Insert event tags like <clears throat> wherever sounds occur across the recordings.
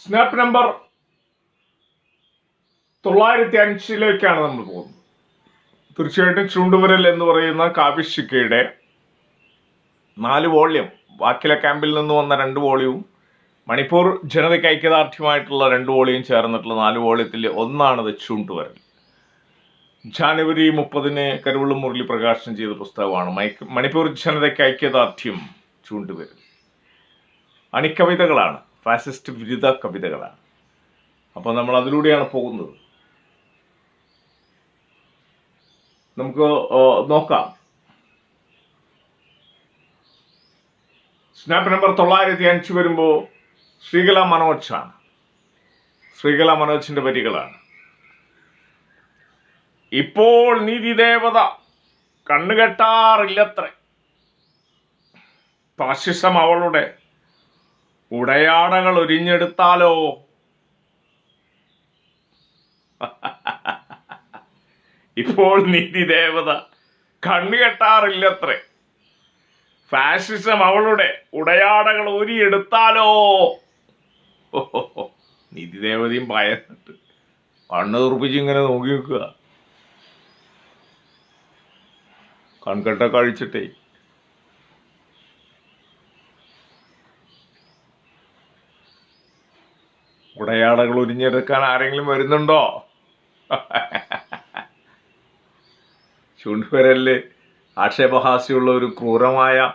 Snap number തൊള്ളായിരത്തി അഞ്ചിലേക്കാണ് നമ്മൾ പോകുന്നത്. തീർച്ചയായിട്ടും ചൂണ്ടുവിരൽ എന്ന് പറയുന്ന കാവ്യശിക്കയുടെ നാല് വോള്യം വാക്കില ക്യാമ്പിൽ നിന്ന് വന്ന രണ്ട് വോളിയവും മണിപ്പൂർ ജനതയ്ക്ക് ഐക്യദാർഢ്യമായിട്ടുള്ള രണ്ട് വോളിയും ചേർന്നിട്ടുള്ള നാല് വോളിയത്തിൽ ഒന്നാണത് ചൂണ്ടുവരൽ. ജാനുവരി മുപ്പതിന് കരുവള്ളം മുരളി പ്രകാശനം ചെയ്ത പുസ്തകമാണ് മൈക്ക് മണിപ്പൂർ ജനതയ്ക്ക് ഐക്യദാർഢ്യം ചൂണ്ടുവരൽ. അണിക്കവിതകളാണ്. ഫാസിസ്റ്റ് വിരുദ്ധ കവിതകളാണ്. അപ്പോൾ നമ്മൾ അതിലൂടെയാണ് പോകുന്നത്. നമുക്ക് നോക്കാം. സ്നാപ്പ് നമ്പർ തൊള്ളായിരത്തി അഞ്ച് വരുമ്പോൾ ശ്രീകല മനോജാണ്. ശ്രീകല മനോജിന്റെ വരികളാണ്. ഇപ്പോൾ നീതിദേവത കണ്ണുകെട്ടാറില്ലത്ര. ഫാസിസം അവളുടെ ഉടയാടകൾ ഒരിഞ്ഞെടുത്താലോ ഇപ്പോൾ നീതി ദേവത കണ്ണുകെട്ടാറില്ലത്രേ ഫാഷിസം അവളുടെ ഉടയാടകൾ ഊരിയെടുത്താലോ? നീതിദേവതയും ഭയന്നിട്ട് കണ്ണ് തുറപ്പിച്ച് ഇങ്ങനെ നോക്കി നിൽക്കുക. കൺകെട്ട കഴിച്ചിട്ടേ. ഉടയാടകൾ ഉരിഞ്ഞെടുക്കാൻ ആരെങ്കിലും വരുന്നുണ്ടോ? ചൂണ്ടുവരൽ ആക്ഷേപഹാസ്യമുള്ള ഒരു ക്രൂരമായ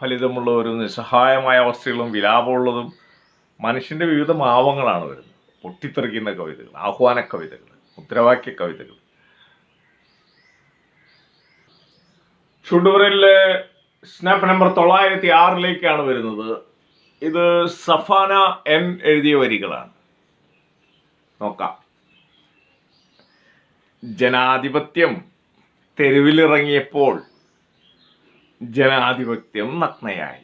ഫലിതമുള്ള ഒരു നിസ്സഹായമായ അവസ്ഥകളും വിലാപമുള്ളതും മനുഷ്യന്റെ വിവിധ ഭാവങ്ങളാണ് വരുന്നത്. പൊട്ടിത്തെറിക്കുന്ന കവിതകൾ ആഹ്വാന കവിതകൾ മുദ്രാവാക്യ കവിതകൾ. ചുണ്ടുവരലിലെ സ്നാപ്പ് നമ്പർ തൊള്ളായിരത്തി ആറിലേക്കാണ് വരുന്നത്. ഇത് സഫാന എം എഴുതിയ വരികളാണ്. നോക്കാം. ജനാധിപത്യം തെരുവിലിറങ്ങിയപ്പോൾ ജനാധിപത്യം നഗ്നയായി.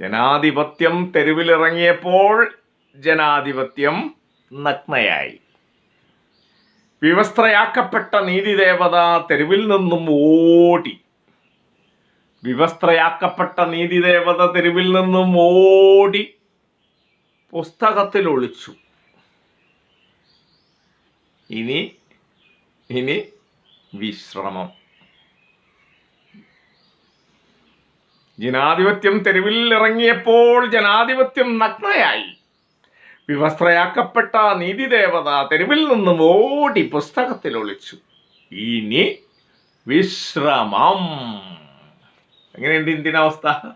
ജനാധിപത്യം തെരുവിലിറങ്ങിയപ്പോൾ ജനാധിപത്യം നഗ്നയായി. വിവസ്ത്രയാക്കപ്പെട്ട നീതിദേവത തെരുവിൽ നിന്നും ഓടി വിവസ്ത്രയാക്കപ്പെട്ട നീതിദേവത തെരുവിൽ നിന്നും ഓടി പുസ്തകത്തിൽ ഒളിച്ചു ഇനി ഇനി വിശ്രമം. ജനാധിപത്യം തെരുവിൽ ഇറങ്ങിയപ്പോൾ ജനാധിപത്യം നഗ്നയായി. വിവസ്ത്രയാക്കപ്പെട്ട നീതിദേവത തെരുവിൽ നിന്നും ഓടി പുസ്തകത്തിൽ ഒളിച്ചു ഇനി വിശ്രമം. എങ്ങനെയുണ്ട് ഇന്ത്യൻ അവസ്ഥ?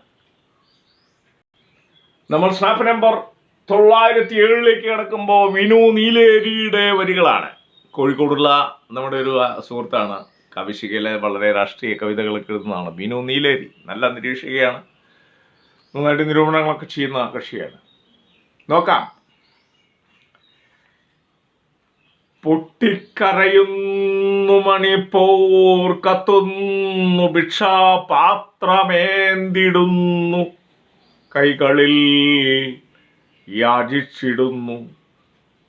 നമ്മൾ സ്നാപ്പ് നമ്പർ തൊള്ളായിരത്തി ഏഴിലേക്ക് കിടക്കുമ്പോൾ വിനു നീലേരിയുടെ വരികളാണ്. കോഴിക്കോടുള്ള നമ്മുടെ ഒരു സുഹൃത്താണ്. കവിശികയിലെ വളരെ രാഷ്ട്രീയ കവിതകളൊക്കെ എഴുതുന്നതാണ് വിനു നീലേരി. നല്ല നിരീക്ഷകയാണ്. നന്നായിട്ട് നിരൂപണങ്ങളൊക്കെ ചെയ്യുന്ന കക്ഷിയാണ്. നോക്കാം. പൊട്ടിക്കരയുന്നു മണിപ്പോർ കത്തുന്നു ഭിക്ഷാപാത്രമേന്തിടുന്നു. കൈകളിൽ യാചിച്ചിടുന്നു.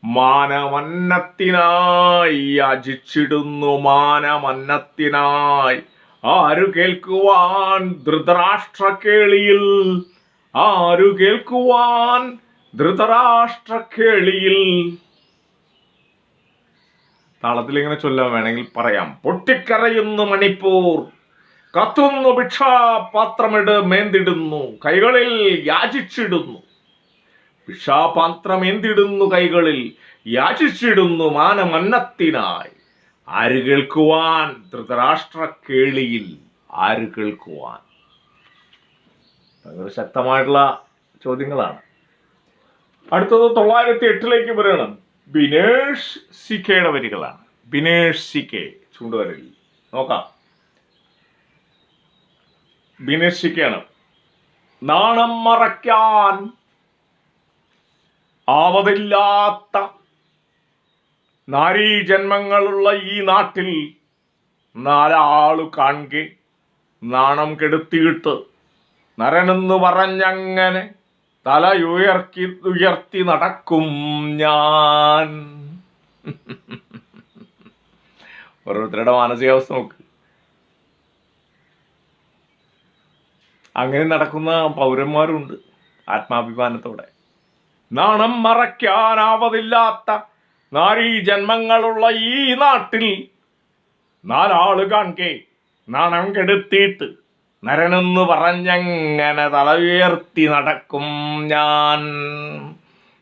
മാനമന്നത്തിനായി യാചിച്ചിടുന്നു. മാനമന്നത്തിനായി ആരു കേൾക്കുവാൻ ധൃതരാഷ്ട്ര കേളിയിൽ ആരു കേൾക്കുവാൻ ധൃതരാഷ്ട്ര കേളിയിൽ താളത്തിൽ ഇങ്ങനെ ചൊല്ലാൻ വേണമെങ്കിൽ പറയാം. പൊട്ടിക്കരയുന്നു മണിപ്പൂർ. കത്തുന്നു ഭിക്ഷാപാത്രമിട് മേന്തിടുന്നു. കൈകളിൽ യാചിച്ചിടുന്നു. ഭിക്ഷാപാത്രമേന്തിടുന്നു കൈകളിൽ യാചിച്ചിടുന്നു മാനമന്നത്തിനായി. ആര് കേൾക്കുവാൻ? ധൃതരാഷ്ട്ര കേളിയിൽ ആര് കേൾക്കുവാൻ? ശക്തമായിട്ടുള്ള ചോദ്യങ്ങളാണ്. അടുത്തത് തൊള്ളായിരത്തി എട്ടിലേക്ക് വരണം. ബിനേഷ് സി കെയുടെ വരികളാണ്. ബിനേഷ് സി കെ ചൂണ്ടുവരൽ നോക്കാം. ബിനേഷ് സി കെയാണ്. നാണം മറയ്ക്കാൻ ആവതില്ലാത്ത നാരീജന്മങ്ങളുള്ള ഈ നാട്ടിൽ നാലാളു കാൺകെ നാണം കെടുത്തിയിട്ട് നരനെന്ന് പറഞ്ഞങ്ങനെ തലയുയർക്കി ഉയർത്തി നടക്കും ഞാൻ. ഓരോരുത്തരുടെ മാനസികാവസ്ഥ നോക്ക്. അങ്ങനെ നടക്കുന്ന പൗരന്മാരുണ്ട് ആത്മാഭിമാനത്തോടെ. നാണം മറയ്ക്കാനാവതില്ലാത്ത നാരീ ജന്മങ്ങളുള്ള ഈ നാട്ടിൽ നാലാൾ കാൺകെ നാണം കെടുത്തിയിട്ട് നരനെന്ന് പറഞ്ഞങ്ങനെ തല ഉയർത്തി നടക്കും ഞാൻ.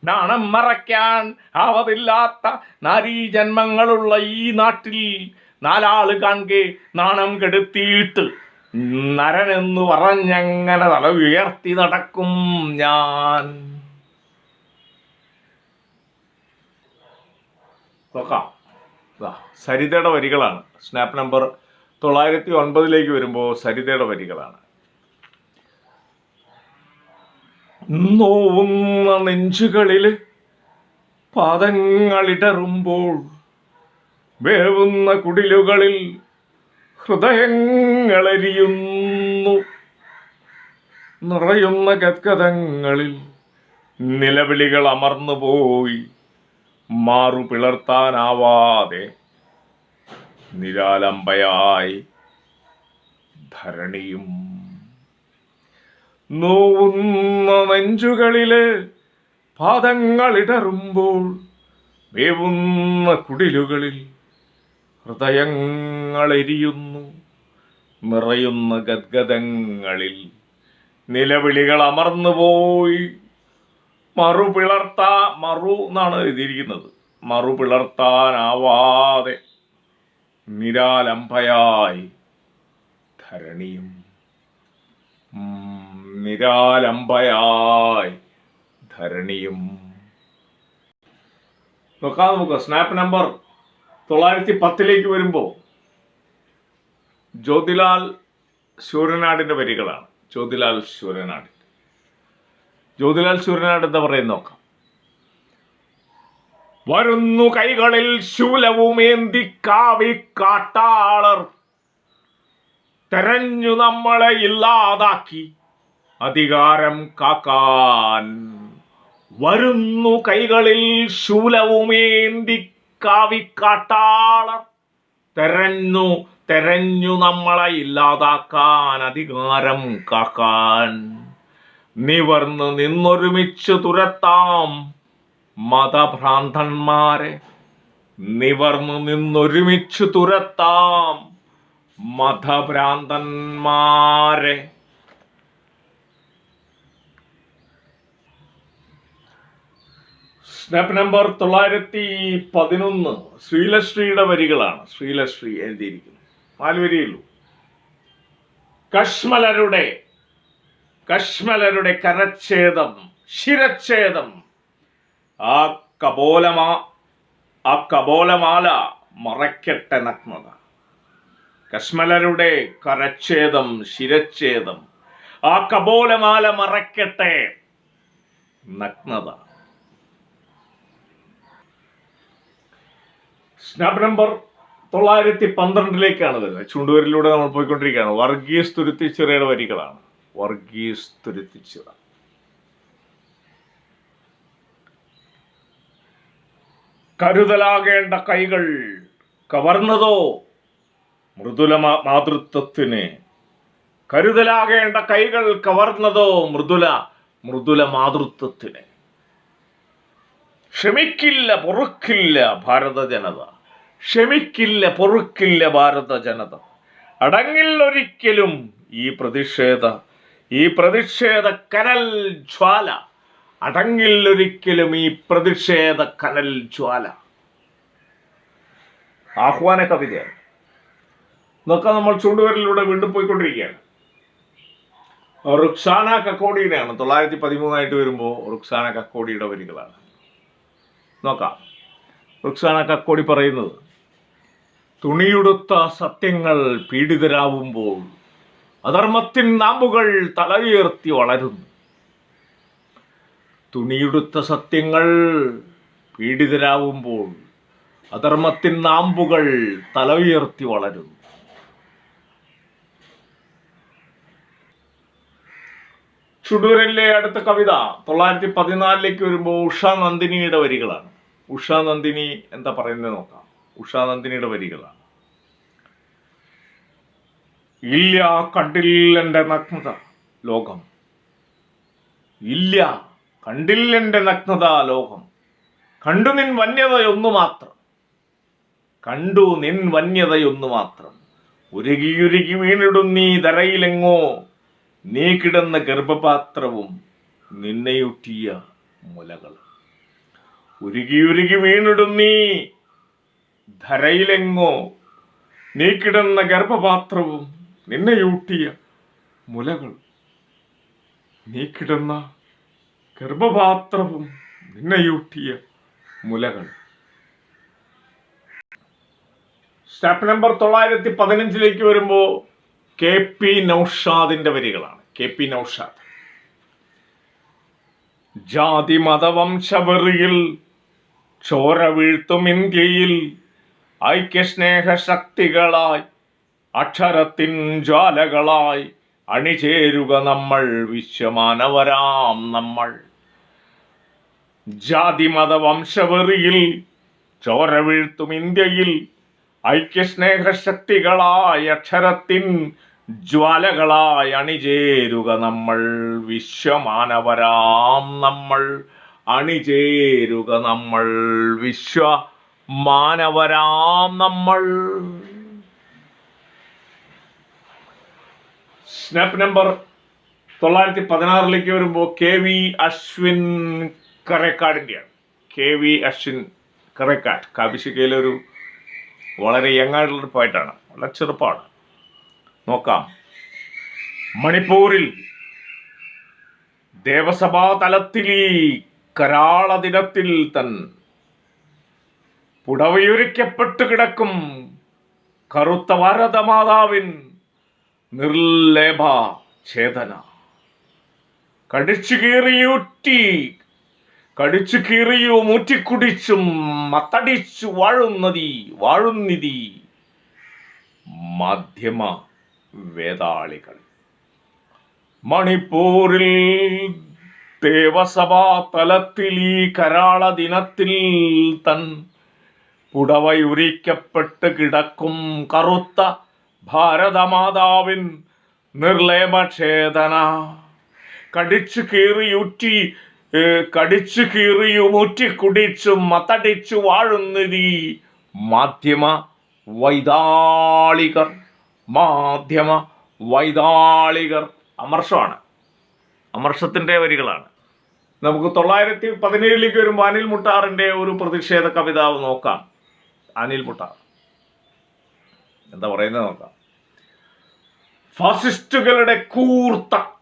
നാണം മറയ്ക്കാൻ ആവതില്ലാത്ത നാരീജന്മങ്ങളുള്ള ഈ നാട്ടിൽ നാലാൾ കാണെ നാണം കെടുത്തിയിട്ട് നരനെന്ന് പറഞ്ഞങ്ങനെ തല ഉയർത്തി നടക്കും ഞാൻ. നോക്കാം. സരിതയുടെ വരികളാണ്. സ്നാപ്പ് നമ്പർ തൊള്ളായിരത്തി ഒൻപതിലേക്ക് വരുമ്പോൾ സരിതയുടെ വരികളാണ്. നോവുന്ന നെഞ്ചുകളിൽ പാദങ്ങളിടറുമ്പോൾ വേവുന്ന കുടിലുകളിൽ ഹൃദയങ്ങളെരിയുന്നു. നിറയുന്ന ഗദ്ഗതങ്ങളിൽ നിലവിളികൾ അമർന്നുപോയി. മാറു പിളർത്താനാവാതെ നിരാലംബയായി ധരണിയും. നോവുന്ന നെഞ്ചുകളിൽ പാദങ്ങളിടറുമ്പോൾ വേവുന്ന കുടിലുകളിൽ ഹൃദയങ്ങളെരിയുന്നു. നിറയുന്ന ഗദ്ഗതങ്ങളിൽ നിലവിളികൾ അമർന്നുപോയി മറുപിളർത്താ മറു എന്നാണ് എഴുതിയിരിക്കുന്നത്. മറു പിളർത്താനാവാതെ നിരാലംബയായി ധരണിയും. നിരാലംബയായി ധരണിയും. നോക്കാം നമുക്ക്. സ്നാപ്പ് നമ്പർ തൊള്ളായിരത്തി പത്തിലേക്ക് വരുമ്പോൾ ജ്യോതിലാൽ ശൂരനാടിന്റെ വരികളാണ്. ജ്യോതിലാൽ ശൂരനാട്. ജ്യോതിലാൽ ശൂരനാട് എന്താ പറയുന്നത് നോക്കാം. വരുന്നു കൈകളിൽ ശൂലവുമേന്തി കാവി കാട്ടാളർ. തെരഞ്ഞു നമ്മളെ ഇല്ലാതാക്കി അധികാരം കാക്കാൻ. വരുന്നു കൈകളിൽ ശൂലവുമേന്തി കാവിക്കാട്ടാളർ തെരഞ്ഞു തെരഞ്ഞു നമ്മളെ ഇല്ലാതാക്കാൻ അധികാരം കാക്കാൻ. നിവർന്ന് നിന്നൊരുമിച്ച് തുരത്താം. മതഭ്രാന്തന്മാരെ നിവർന്ന് നിന്നൊരുമിച്ച് തുരത്താം മതഭ്രാന്തന്മാരെ. സ്നാപ്പ് നമ്പർ തൊള്ളായിരത്തി പതിനൊന്ന് ശ്രീലശ്രീയുടെ വരികളാണ്. ശ്രീലശ്രീ എഴുതിയിരിക്കുന്നത് നാല് വരിയുള്ളൂ കശ്മലരുടെ കശ്മലരുടെ കരച്ഛേദം ശിരച്ഛേദം. ആ കപോലമാ ആ കപോലമാല മറയ്ക്കട്ടെ നഗ്നത. കശ്മലരുടെ കരച്ഛേദം ശിരച്ഛേദം ആ കപോലമാല മറയ്ക്കട്ടെ നഗ്നത. സ്നാപ് നമ്പർ തൊള്ളായിരത്തി പന്ത്രണ്ടിലേക്കാണ് വരുന്നത്. ചുണ്ടുവരിലൂടെ നമ്മൾ പോയിക്കൊണ്ടിരിക്കുകയാണ്. വർഗീസ് തുരുത്തിച്ചിറയുടെ വരികളാണ്. വർഗീസ് തുരുത്തിച്ചിറ. കരുതലാകേണ്ട കൈകൾ കവർന്നതോ മൃദുല മാതൃത്വത്തിന്. കരുതലാകേണ്ട കൈകൾ കവർന്നതോ മൃദുല മൃദുല മാതൃത്വത്തിന്. ക്ഷമിക്കില്ല പൊറുക്കില്ല ഭാരത ജനത. ക്ഷമിക്കില്ല പൊറുക്കില്ല ഭാരത ജനത. അടങ്ങിൽ ഒരിക്കലും ഈ പ്രതിഷേധ ഈ പ്രതിഷേധ കനൽ ജ്വാല. അടങ്ങില്ല ഒരിക്കലും ഈ പ്രതിഷേധ കനൽ ജ്വാല. ആഹ്വാന കവിതയാണ്. ഇതൊക്കെ നമ്മൾ ചൂണ്ടുവരലിലൂടെ വീണ്ടും പോയിക്കൊണ്ടിരിക്കുകയാണ്. റുക്സാന കക്കോടിയുടെയാണ്. തൊള്ളായിരത്തി പതിമൂന്നായിട്ട് വരുമ്പോൾ റുക്സാന കക്കോടിയുടെ വരികളാണ്. നോക്കാം റുക്സാന കക്കോടി പറയുന്നത് തുണിയുടുത്ത സത്യങ്ങൾ പീഡിതരാവുമ്പോൾ അധർമ്മത്തിൻ നാമ്പുകൾ തലയുയർത്തി വളരുന്നു. തുണിയുടുത്ത സത്യങ്ങൾ പീഡിതരാവുമ്പോൾ അധർമ്മത്തിൻ നാമ്പുകൾ തല ഉയർത്തി വളരുന്നു. ചുടൂരിലെ അടുത്ത കവിത തൊള്ളായിരത്തി പതിനാലിലേക്ക് വരുമ്പോൾ ഉഷാ നന്ദിനിയുടെ വരികളാണ്. ഉഷാ നന്ദിനി എന്താ പറയുന്നത് നോക്കാം. ഉഷാ നന്ദിനിയുടെ വരികളാണ്. ഇല്ല കണ്ടില്ല എന്റെ നഗ്നത ലോകം. ഇല്ല കണ്ടില്ലെന്റെ നഗ്നതാ ലോകം. കണ്ടു നിൻ വന്യതയൊന്നു മാത്രം കണ്ടു നിൻ വന്യതയൊന്നു മാത്രം ഉരുകിയുരുകി വീണിടും നീ ധരയിലെങ്ങോ. നീ കിടന്ന ഗർഭപാത്രവും നിന്നെയൊട്ടിയ മുലകൾ ഉരുകിയുരുകി വീണിടും നീ ധരയിലെങ്ങോ. നീ കിടന്ന ഗർഭപാത്രവും നിന്നെയൂട്ടിയ മുലകൾ നീ കിടന്ന ഗർഭപാത്രവും നിന്നയൂട്ടിയ മുലകൾ. സ്റ്റാപ്പ് നമ്പർ തൊള്ളായിരത്തി പതിനഞ്ചിലേക്ക് വരുമ്പോൾ കെ പി നൌഷാദിന്റെ വരികളാണ്. K P Naushad. ജാതി മതവംശവെറിയിൽ ചോര വീഴ്ത്തും ഇന്ത്യയിൽ ഐക്യസ്നേഹ ശക്തികളായി അക്ഷരത്തിൻ ജ്വാലകളായി അണിചേരുക നമ്മൾ വിശ്വമാനവരാം നമ്മൾ. ജാതി വംശവെറിയിൽ ചോര വീഴ്ത്തും ഇന്ത്യയിൽ ഐക്യസ്നേഹ ശക്തികളായ അക്ഷരത്തിൻ ജ്വാലകളായി അണിചേരുക നമ്മൾ. വിശ്വമാനവരാം നമ്മൾ. അണിചേരുക നമ്മൾ. വിശ്വ മാനവരാം നമ്മൾ. സ്നാപ്പ് നമ്പർ തൊള്ളായിരത്തി പതിനാറിലേക്ക് വരുമ്പോൾ കെ വി അശ്വിൻ കറേക്കാടിന്റെയാണ് കെ വി അശ്വിൻ കറേക്കാട് കാപിശിക്കയിലെ ഒരു വളരെ യങ്ങായിട്ടുള്ളൊരു പോയിട്ടാണ് വളരെ ചെറുപ്പമാണ്. നോക്കാം. മണിപ്പൂരിൽ ദേവസഭാ തലത്തിൽ ഈ കരാള ദിനത്തിൽ തൻ പുടവയൊരുക്കപ്പെട്ട് കിടക്കും കറുത്ത ഭാരതമാതാവിൻ നിർലേഭ ഛേദന കടിച്ചു കീറിയൂറ്റി കടിച്ചു കീറിയോ മൂറ്റിക്കുടിച്ചും മത്തടിച്ചു വാഴുന്നതി വാഴുന്നിതി മധ്യമ വേദാളികൾ. മണിപ്പൂരിൽ ദേവസഭാ തലത്തിൽ ഈ കരാള ദിനത്തിൽ തൻ പുടവയുരിക്കപ്പെട്ട് കിടക്കും കറുത്ത ഭാരതമാതാവിൻ നിർലേപക്ഷേതന കടിച്ചു കീറിയുറ്റി കടിച്ചു കീറിയും കുടിച്ചും മത്തടിച്ചു വാഴുന്നതി മാധ്യമ വൈതാളികർ. മാധ്യമ വൈതാളികർ അമർഷമാണ്. അമർഷത്തിന്റെ വരികളാണ്. നമുക്ക് തൊള്ളായിരത്തി പതിനേഴിലേക്ക് വരുമ്പോൾ അനിൽ മുട്ടാറിന്റെ ഒരു പ്രതിഷേധ കവിത നോക്കാം. അനിൽ മുട്ടാർ. എന്താ പറയുന്നത് നോക്കാം. ഫാസിസ്റ്റുകളുടെ കൂർത്ത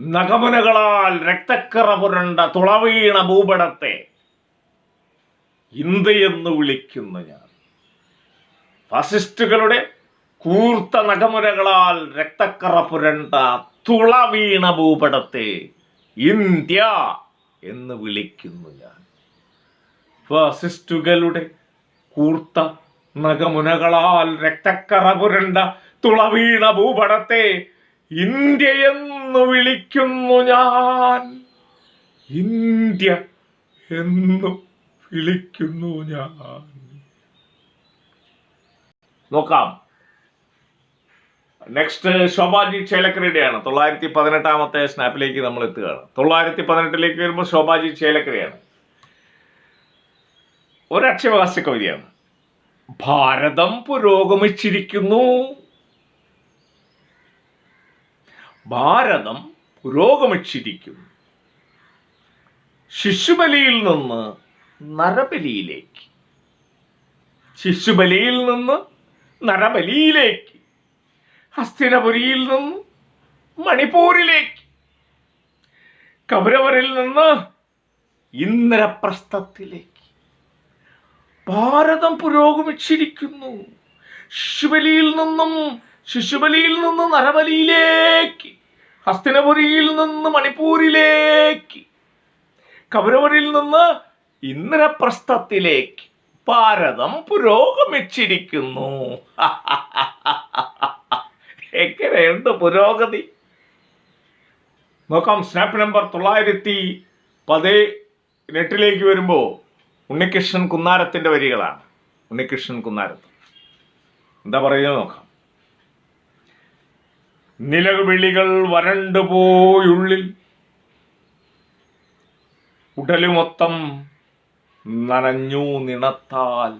നഗമനകളാൽ രക്തക്കറ പുരണ്ട തുളവീണ ഭൂപടത്തെ ഇന്ത്യയെന്ന് വിളിക്കുന്ന ഞാൻ. ഫാസിസ്റ്റുകളുടെ കൂർത്ത നഗമുരകളാൽ രക്തക്കറ പുരണ്ട തുളവീണ ഭൂപടത്തെ ഇന്ത്യ എന്ന് വിളിക്കുന്നു ഞാൻ. ഫാസിസ്റ്റുകളുടെ കൂർത്ത നഗമുനകളാൽ രക്തക്കറ പുരണ്ട തുളവീണ ഭൂപടത്തെ ഇന്ത്യ എന്ന് വിളിക്കുന്നു ഞാൻ. ഇന്ത്യ എന്ന് വിളിക്കുന്നു ഞാൻ. നോക്കാം. നെക്സ്റ്റ് ശോഭാജി ചേലക്കരയുടെയാണ്. തൊള്ളായിരത്തി പതിനെട്ടാമത്തെ സ്നാപ്പിലേക്ക് നമ്മൾ എത്തുകയാണ്. തൊള്ളായിരത്തി പതിനെട്ടിലേക്ക് വരുമ്പോൾ ശോഭാജി ചേലക്കരയാണ്. ഒരക്ഷരവാസ്യ കവിതയാണ് ഭാരതം പുരോഗമിച്ചിരിക്കുന്നു. ഭാരതം പുരോഗമിച്ചിരിക്കുന്നു. ശിശുബലിയിൽ നിന്ന് നരബലിയിലേക്ക്. ശിശുബലിയിൽ നിന്ന് നരബലിയിലേക്ക്. ഹസ്തിനപുരിയിൽ നിന്ന് മണിപ്പൂരിലേക്ക്. കൗരവരിൽ നിന്ന് ഇന്ദ്രപ്രസ്ഥത്തിലേക്ക്. ഭാരതം പുരോഗമിച്ചിരിക്കുന്നു. ശിശുബലിയിൽ നിന്നും ശിശുബലിയിൽ നിന്ന് നരബലിയിലേക്ക്. ഹസ്തിനപുരിയിൽ നിന്ന് മണിപ്പൂരിലേക്ക് കൗരവരിൽ നിന്ന് ഇന്ദ്രപ്രസ്ഥത്തിലേക്ക് ഭാരതം പുരോഗമിച്ചിരിക്കുന്നു. <laughs> എങ്ങനെയുണ്ട് പുരോഗതി? നോക്കാം സ്നാപ്പ് നമ്പർ തൊള്ളായിരത്തി പതിനെട്ടിലേക്ക് വരുമ്പോൾ ഉണ്ണികൃഷ്ണൻ കുന്നാരത്തിന്റെ വരികളാണ്. ഉണ്ണികൃഷ്ണൻ കുന്നാരത്ത്. എന്താ പറയുന്നത് നോക്കാം. നിലവിളികൾ വരണ്ടുപോയുള്ളിൽ ഉടലുമൊത്തം നനഞ്ഞു നിണത്താൽ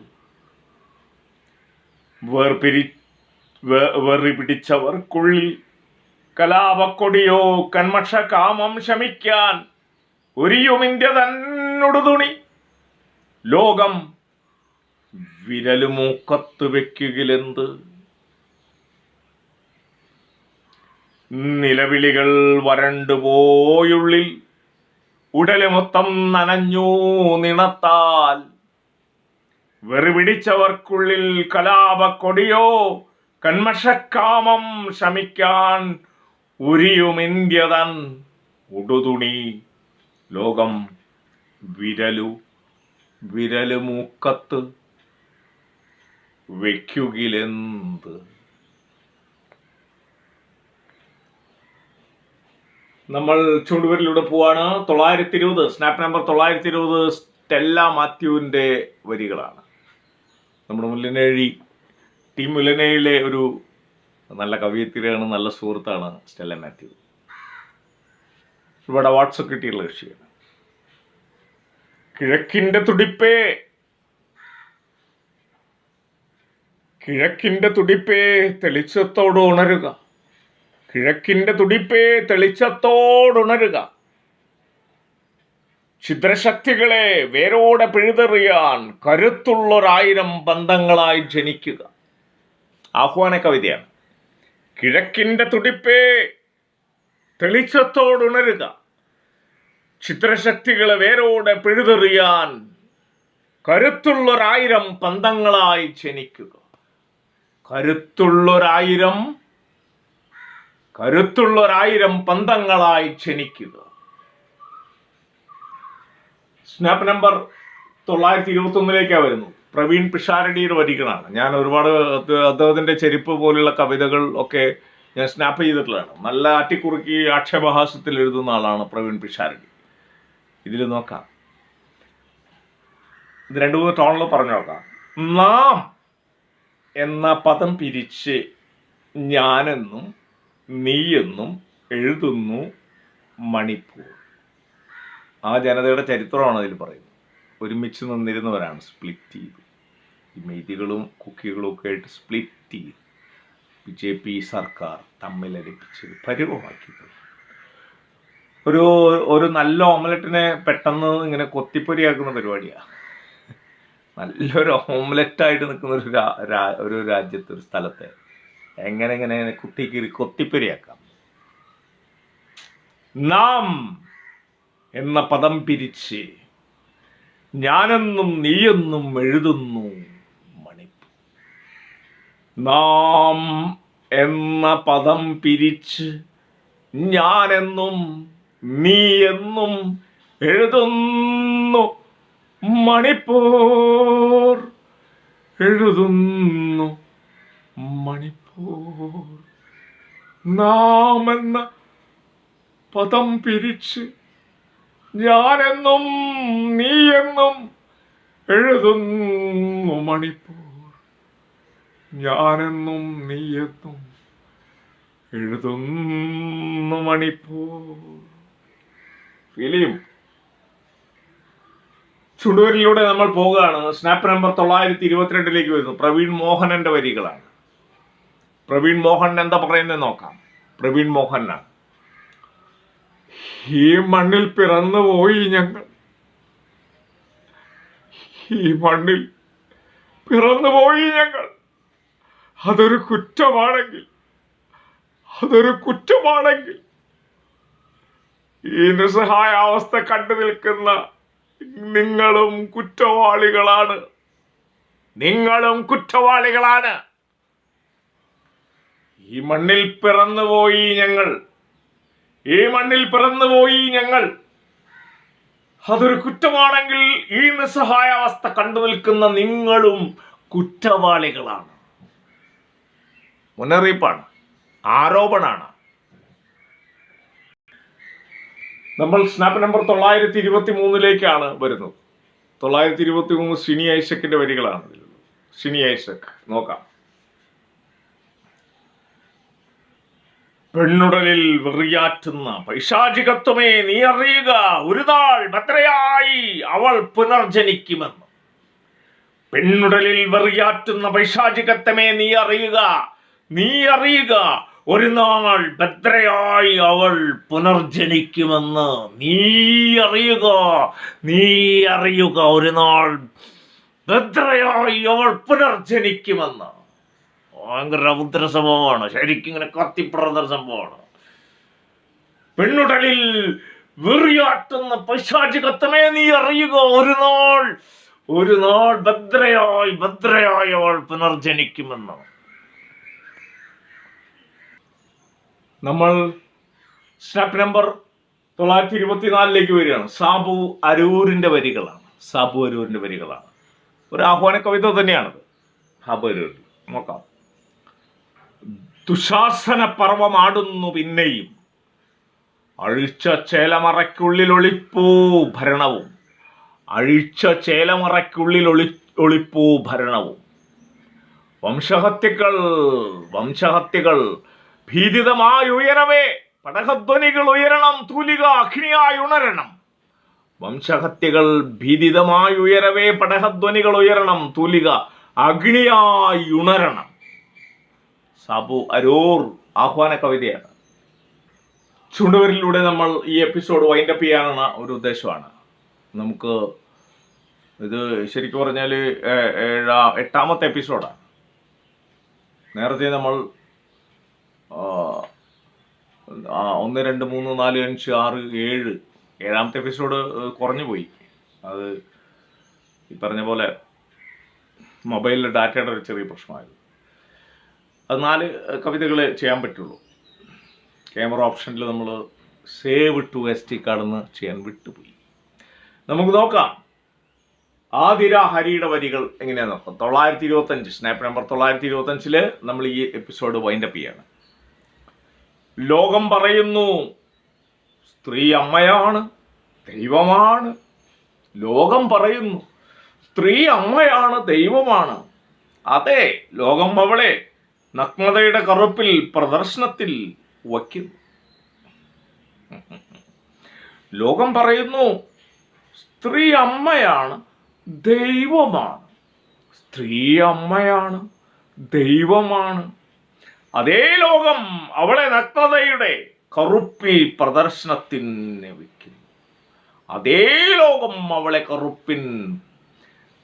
വേർപിരി വെറി പിടിച്ചവർക്കുള്ളിൽ കലാപക്കൊടിയോ കന്മക്ഷ കാമം ശമിക്കാൻ ഒരിയുമിന്റെ തന്നൊടു തുണി ലോകം വിരലുമൂക്കത്ത് വെക്കുകിലെന്ത്? നിലവിളികൾ വരണ്ടുപോയുള്ളിൽ ഉടൽ മൊത്തം നനഞ്ഞു നിണത്താൽ വെറുപിടിച്ചവർക്കുള്ളിൽ കലാപക്കൊടിയോ കന്മഷക്കാമം ശമിക്കാൻ ഉരിയുമിന്ത്യതൻ ഉടുതുണി ലോകം വിരലു വിരലു മൂക്കത്ത് വയ്ക്കുകിലെന്ത്? നമ്മൾ ചൂണ്ടുവരിലൂടെ പോവാണ്. തൊള്ളായിരത്തി ഇരുപത് സ്നാപ്പ് നമ്പർ തൊള്ളായിരത്തി ഇരുപത് സ്റ്റെല്ല മാത്യുവിന്റെ വരികളാണ്. നമ്മുടെ മുല്ലനേഴി ടീം മുല്ലനേഴിയിലെ ഒരു നല്ല കവിയത്തിരിയാണ് നല്ല സുഹൃത്താണ് സ്റ്റെല്ല മാത്യു. ഇവിടെ വാട്സപ്പ് കിട്ടിയുള്ള കൃഷിയാണ് കിഴക്കിന്റെ തുടിപ്പേ. കിഴക്കിന്റെ തുടിപ്പേ തെളിച്ചത്തോട് ഉണരുക. കിഴക്കിന്റെ തുടിപ്പേ തെളിച്ചത്തോടുണരുക. ഛിദ്രശക്തികളെ വേരോടെ പിഴുതെറിയാൻ കരുത്തുള്ളൊരായിരം ബന്ധങ്ങളായി ജനിക്കുക. ആഹ്വാന കവിതയാണ്. കിഴക്കിന്റെ തുടിപ്പേ തെളിച്ചത്തോടുണരുക. ചിത്രശക്തികളെ വേരോടെ പിഴുതെറിയാൻ കരുത്തുള്ളൊരായിരം പന്തങ്ങളായി ജനിക്കുക. കരുത്തുള്ളൊരായിരം കരുത്തുള്ളൊരായിരം പന്തങ്ങളായി ക്ഷണിക്കുക. സ്നാപ്പ് നമ്പർ തൊള്ളായിരത്തി ഇരുപത്തി ഒന്നിലേക്കാണ് വരുന്നു പ്രവീൺ പിഷാരടിയുടെ വരികളാണ്. ഞാൻ ഒരുപാട് അദ്ദേഹത്തിന്റെ ചെരുപ്പ് പോലുള്ള കവിതകൾ ഒക്കെ ഞാൻ സ്നാപ്പ് ചെയ്തിട്ടുള്ളതാണ്. നല്ല ആറ്റിക്കുറുക്കി ആക്ഷേപഹാസത്തിൽ എഴുതുന്ന ആളാണ് പ്രവീൺ പിഷാരടി. ഇതിൽ നോക്കാം. ഇത് രണ്ടു മൂന്ന് ടോണിൽ പറഞ്ഞു നോക്കാം. നാം എന്ന പദം പിരിച്ച് ഞാനെന്നും നീയെന്നും എഴുതുന്നു മണിപ്പൂർ. ആ ജനതയുടെ ചരിത്രമാണ് അതിൽ പറയുന്നത്. ഒരുമിച്ച് നിന്നിരുന്നവരാണ് സ്പ്ലിറ്റ് ചെയ്ത്. ഈ മെയ്തികളും കുക്കികളും ഒക്കെ ആയിട്ട് സ്പ്ലിറ്റ് ചെയ്ത്. ബി ജെ പി സർക്കാർ തമ്മിലടിപ്പിച്ച് പരിവമാക്കിയത് ഒരു ഒരു നല്ല ഓംലറ്റിനെ പെട്ടെന്ന് ഇങ്ങനെ കൊത്തിപ്പൊരിയാക്കുന്ന പരിപാടിയാണ് നല്ലൊരു ഓംലറ്റായിട്ട് നിൽക്കുന്ന ഒരു ഒരു രാജ്യത്ത് ഒരു സ്ഥലത്തെ. എങ്ങനെ എങ്ങനെ കുത്തി കീറി കൊത്തിപ്പൊരിയാക്കാം? നാം എന്ന പദം പിരിച്ച് ഞാനെന്നും നീയെന്നും എഴുതുന്നു മണിപ്പൂർ നാം എന്ന പദം പിരിച്ച് ഞാനെന്നും നീ എന്നും എഴുതുന്നു മണിപ്പൂർ. എഴുതുന്നു മണിപ്പൂർ നാം എന്ന പദം പിരിച്ച് ഞാനെന്നും നീയെന്നും എഴുതുന്നു മണിപ്പൂർ. ഞാനെന്നും നീയെന്നും എഴുതുന്നു മണിപ്പൂർ. ഫിലിം. ചുടുവരിലൂടെ നമ്മൾ പോവുകയാണ്. സ്നാപ്പ് നമ്പർ തൊള്ളായിരത്തി ഇരുപത്തിരണ്ടിലേക്ക് വരുന്നു. പ്രവീൺ മോഹനന്റെ വരികളാണ്. പ്രവീൺ മോഹൻ എന്താ പറയുന്നത് നോക്കാം. പ്രവീൺ മോഹനാണ് ഈ മണ്ണിൽ പിറന്നു പോയി ഞങ്ങൾ. ഈ മണ്ണിൽ പിറന്നു പോയി ഞങ്ങൾ. അതൊരു കുറ്റമാണെങ്കിൽ അതൊരു കുറ്റമാണെങ്കിൽ ഈ നിസ്സഹായാവസ്ഥ കണ്ടു നിൽക്കുന്ന നിങ്ങളും കുറ്റവാളികളാണ്. നിങ്ങളും കുറ്റവാളികളാണ്. ഈ മണ്ണിൽ പിറന്നുപോയി ഞങ്ങൾ. ഈ മണ്ണിൽ പിറന്നുപോയി ഞങ്ങൾ. അതൊരു കുറ്റമാണെങ്കിൽ ഈ നിസ്സഹായാവസ്ഥ കണ്ടു നിൽക്കുന്ന നിങ്ങളും കുറ്റവാളികളാണ്. മുന്നറിയിപ്പാണ്. ആരോപണാണ്. നമ്മൾ സ്നാപ്പ് നമ്പർ തൊള്ളായിരത്തി ഇരുപത്തി മൂന്നിലേക്കാണ് വരുന്നത്. തൊള്ളായിരത്തി ഇരുപത്തി മൂന്ന് സിനി ഐസക്കിന്റെ വരികളാണ് ഇതിലുള്ളത്. ഐസക് നോക്കാം. പെണ്ണുടലിൽ വെറിയാറ്റുന്ന പൈശാചികത്വമേ നീ അറിയുക ഒരു നാൾ ഭദ്രയായി അവൾ പുനർജനിക്കുമെന്ന്. പെണ്ണുടലിൽ വെറിയാറ്റുന്ന പൈശാചികത്വമേ നീ അറിയുക നീ അറിയുക ഒരു നാൾ ഭദ്രയായി അവൾ പുനർജനിക്കുമെന്ന് നീ അറിയുക നീ അറിയുക ഒരു നാൾ ഭദ്രയായി അവൾ പുനർജനിക്കുമെന്ന്. ഭയങ്കര രൗദ്ര സംഭവമാണ്. ശരിക്കും ഇങ്ങനെ കത്തിപ്പറന്ന സംഭവമാണ്. പെണ്ണുടലിൽ വെറിയാട്ടുന്ന പൈശാചികത്വമേ നീ അറിയുക. ഒരു നാൾ ഒരു നാൾ ഭദ്രയായി ഭദ്രയായി അവൾ പുനർജനിക്കുമെന്ന്. നമ്മൾ സ്നാപ്പ് നമ്പർ തൊള്ളായിരത്തി ഇരുപത്തിനാലിലേക്ക് വരികയാണ്. സാബു അരൂരിന്റെ വരികളാണ്. സാബു അരൂരിന്റെ വരികളാണ്. ഒരു ആഹ്വാന കവിത തന്നെയാണത്. സാബു അരൂർ നോക്കാം. ദുശാസന പർവമാടുന്നു പിന്നെയും. അഴിച്ച ചേലമറയ്ക്കുള്ളിൽ ഒളിപ്പൂ ഭരണവും. അഴിച്ച ചേലമറയ്ക്കുള്ളിൽ ഒളി ഒളിപ്പൂ ഭരണവും. വംശഹത്യകൾ വംശഹത്യകൾ ഭീതിതമായി ഉയരവേ പടഹധ്വനികൾ ഉയരണം തൂലിക അഗ്നിയായി ഉണരണം വംശഹത്യകൾ ഭീതിതമായി ഉയരവേ പടഹധ്വനികൾ ഉയരണം തൂലിക അഗ്നിയായി ഉണരണം സാബു അരൂർ ആഹ്വാന കവിതയാണ്. ചുണ്ടുവരിലൂടെ നമ്മൾ ഈ എപ്പിസോഡ് വൈൻഡപ്പ് ചെയ്യാനുള്ള ഒരു ഉദ്ദേശമാണ്. നമുക്ക് ഇത് ശരിക്കും പറഞ്ഞാൽ ഏഴാ എട്ടാമത്തെ എപ്പിസോഡാണ്. നേരത്തെ നമ്മൾ ഒന്ന് രണ്ട് മൂന്ന് നാല് അഞ്ച് ആറ് ഏഴ് ഏഴാമത്തെ എപ്പിസോഡ് കുറഞ്ഞു പോയി. അത് ഈ പറഞ്ഞ പോലെ മൊബൈലിൽ ഡാറ്റയുടെ ഒരു ചെറിയ പ്രശ്നമായിരുന്നു. അത് നാല് കവിതകൾ ചെയ്യാൻ പറ്റുള്ളൂ. ക്യാമറ ഓപ്ഷനിൽ നമ്മൾ സേവ് ടു എസ് ടി കാർഡെന്ന് ചെയ്യാൻ വിട്ടുപോയി. നമുക്ക് നോക്കാം. ആതിര ഹരിയുടെ വരികൾ എങ്ങനെയാണെന്ന് നോക്കാം. തൊള്ളായിരത്തി ഇരുപത്തഞ്ച് സ്നാപ്പ് നമ്പർ തൊള്ളായിരത്തി ഇരുപത്തഞ്ചിൽ നമ്മൾ ഈ എപ്പിസോഡ് വൈൻഡപ്പ് ചെയ്യാണ്. ലോകം പറയുന്നു സ്ത്രീ അമ്മയാണ് ദൈവമാണ്. ലോകം പറയുന്നു സ്ത്രീ അമ്മയാണ് ദൈവമാണ്. അതെ ലോകം അവളെ നഗ്നതയുടെ കറുപ്പിൽ പ്രദർശനത്തിൽ വയ്ക്കുന്നു ലോകം പറയുന്നു സ്ത്രീ അമ്മയാണ് ദൈവമാണ്. സ്ത്രീ അമ്മയാണ് ദൈവമാണ്. അതേ ലോകം അവളെ നഗ്നതയുടെ കറുപ്പിൽ പ്രദർശനത്തിന് വയ്ക്കുന്നു അതേ ലോകം അവളെ കറുപ്പിൻ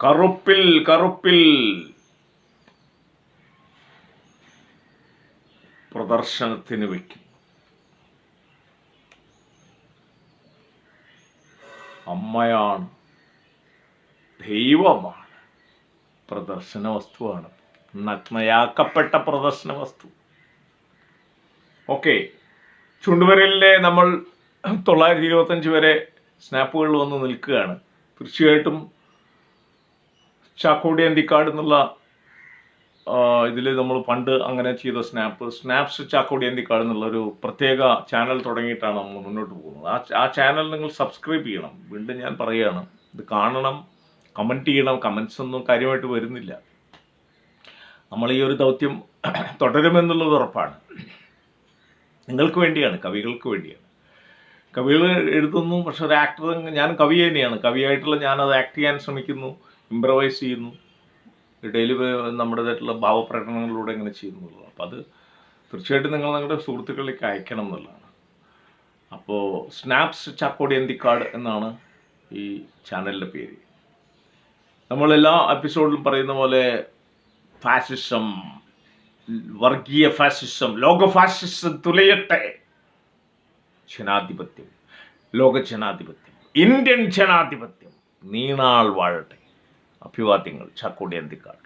കറുപ്പിൽ കറുപ്പിൽ പ്രദർശനത്തിന് വയ്ക്കും. അമ്മയാണ്. ദൈവമാണ്. പ്രദർശന വസ്തുവാണ് നഗ്നയാക്കപ്പെട്ട പ്രദർശന വസ്തു ഓക്കെ. ചുണ്ടുവരലിലെ നമ്മൾ തൊള്ളായിരത്തി ഇരുപത്തഞ്ച് വരെ സ്നാപ്പുകൾ വന്ന് നിൽക്കുകയാണ്. തീർച്ചയായിട്ടും ചാക്കോടി അന്തിക്കാട് എന്നുള്ള ഇതിൽ നമ്മൾ പണ്ട് അങ്ങനെ ചെയ്ത സ്നാപ്പ് സ്നാപ്സ് ചാക്കോടി എന്റെ എന്നുള്ള ഒരു പ്രത്യേക ചാനൽ തുടങ്ങിയിട്ടാണ് നമ്മൾ മുന്നോട്ട് പോകുന്നത്. ആ ആ ചാനൽ നിങ്ങൾ സബ്സ്ക്രൈബ് ചെയ്യണം. വീണ്ടും ഞാൻ പറയുകയാണ് ഇത് കാണണം കമന്റ് ചെയ്യണം കമൻസ് ഒന്നും കാര്യമായിട്ട് വരുന്നില്ല. നമ്മൾ ഈ ഒരു ദൗത്യം <clears throat> തുടരുമെന്നുള്ളത് ഉറപ്പാണ്. നിങ്ങൾക്ക് വേണ്ടിയാണ് കവികൾക്ക് വേണ്ടിയാണ്. കവികൾ എഴുതുന്നു പക്ഷെ ഒരു ആക്ടർ ഞാൻ കവി തന്നെയാണ്. കവിയായിട്ടുള്ള ഞാനത് ആക്ട് ചെയ്യാൻ ശ്രമിക്കുന്നു ഇംപ്രവൈസ് ചെയ്യുന്നു. ഇടയിൽ നമ്മുടേതായിട്ടുള്ള ഭാവപ്രകടനങ്ങളിലൂടെ ഇങ്ങനെ ചെയ്യുന്നുള്ളൂ അപ്പോൾ അത് തീർച്ചയായിട്ടും നിങ്ങൾ നിങ്ങളുടെ സുഹൃത്തുക്കളിലേക്ക് അയക്കണം എന്നുള്ളതാണ്. അപ്പോൾ സ്നാപ്സ് ചാക്കോടി കാർഡ് എന്നാണ് ഈ ചാനലിന്റെ പേര്. നമ്മളെല്ലാ എപ്പിസോഡിലും പറയുന്ന പോലെ ഫാസിസം വർഗീയ ഫാസിസം ലോക ഫാസിസം തുലയട്ടെ. ജനാധിപത്യം ലോക ജനാധിപത്യം ഇന്ത്യൻ ജനാധിപത്യം നീണാൾ വാഴട്ടെ. അഭിവാദ്യങ്ങൾ ചാക്കോടി അന്തിക്കാട്